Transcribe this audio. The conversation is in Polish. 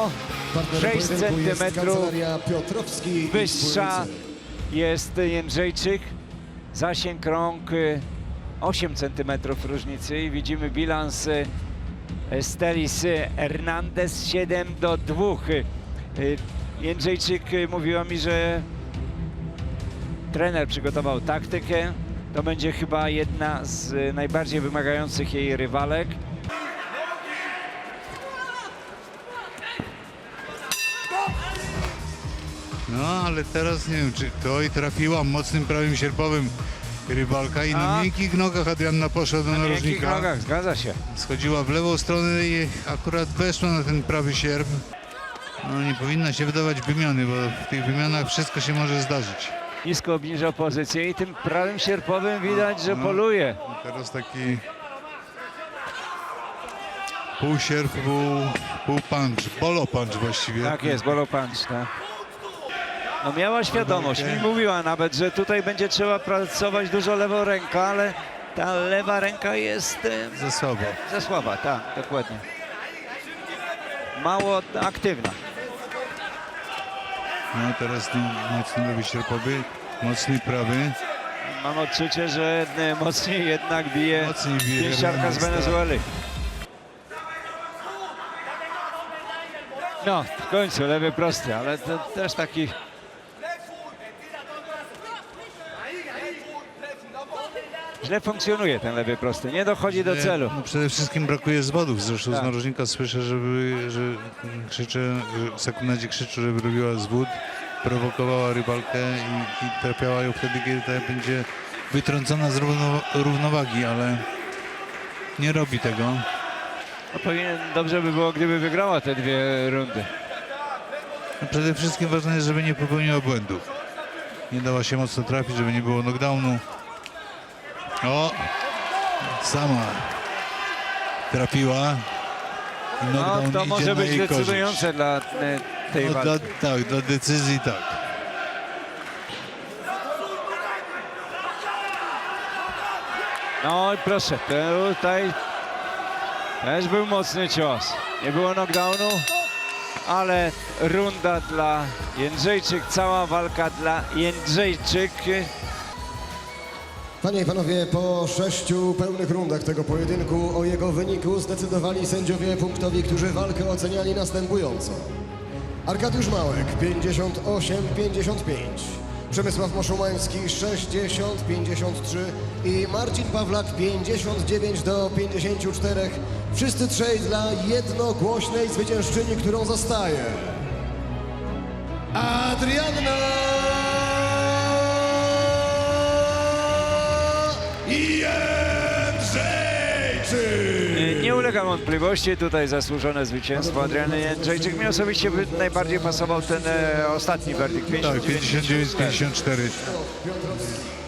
O, Partnerem 6 pojedynku jest centymetrów Kancelaria Piotrowski i wyższa jest Jędrzejczyk. Zasięg rąk y, 8 cm różnicy i widzimy bilans y, Stelis Hernandez 7 do 2. Y, y, Jędrzejczyk y, mówiła mi, że trener przygotował taktykę. To będzie chyba jedna z y, najbardziej wymagających jej rywalek. No, ale teraz nie wiem, czy to i trafiła mocnym prawym sierpowym rywalka i na A. miękkich nogach Adrianna poszła do Na miękkich narożnika. nogach, zgadza się. Schodziła w lewą stronę i akurat weszła na ten prawy sierp. No, nie powinna się wydawać wymiany, bo w tych wymianach wszystko się może zdarzyć. Nisko obniża pozycję i tym prawym sierpowym widać, że No. poluje. Teraz taki pół sierp, pół, pół punch, bolo punch właściwie. Tak jest, bolo punch, tak. No miała świadomość, mi mówiła nawet, że tutaj będzie trzeba pracować dużo lewą ręką, ale ta lewa ręka jest e, Za słabo. za słaba, tak, dokładnie. Mało aktywna. No teraz ten mocny lewy sierpowy, mocny prawy. Mam odczucie, że e, mocniej jednak bije Mocniej bije pięściarka z Hernandez, tak. Wenezueli. No, w końcu lewy prosty, ale to też taki Źle funkcjonuje ten lewy prosty, nie dochodzi do celu. No przede wszystkim brakuje zwodów. Zresztą Tak. z narożnika słyszę, żeby, że krzyczę, że w sekundzie krzyczą, żeby robiła zwód, prowokowała rywalkę i, i trafiała ją wtedy, kiedy ta będzie wytrącona z równo, równowagi, ale nie robi tego. No, powinien, dobrze by było, gdyby wygrała te dwie rundy. No przede wszystkim ważne jest, żeby nie popełniła błędów. Nie dała się mocno trafić, żeby nie było knockdownu. O! Sama trafiła. No, to może być korzyść. decydujące dla e, tej No, walki. dla, tak, dla decyzji tak. No i proszę, tutaj też był mocny cios. Nie było knockdownu, ale runda dla Jędrzejczyk, cała walka dla Jędrzejczyk. Panie i panowie, po sześciu pełnych rundach tego pojedynku o jego wyniku zdecydowali sędziowie punktowi, którzy walkę oceniali następująco. Arkadiusz Małek 58-55, Przemysław Moszumański 60-53 i Marcin Pawlak 59 do 54. Wszyscy trzej dla jednogłośnej zwyciężczyni, którą zostaje. Adrianna Jędrzejczyk! Nie ulega wątpliwości, tutaj zasłużone zwycięstwo Adriany Jędrzejczyk. Mi osobiście by najbardziej pasował ten e, ostatni werdykt. Tak, 59-54. 59-54. Piotrowski.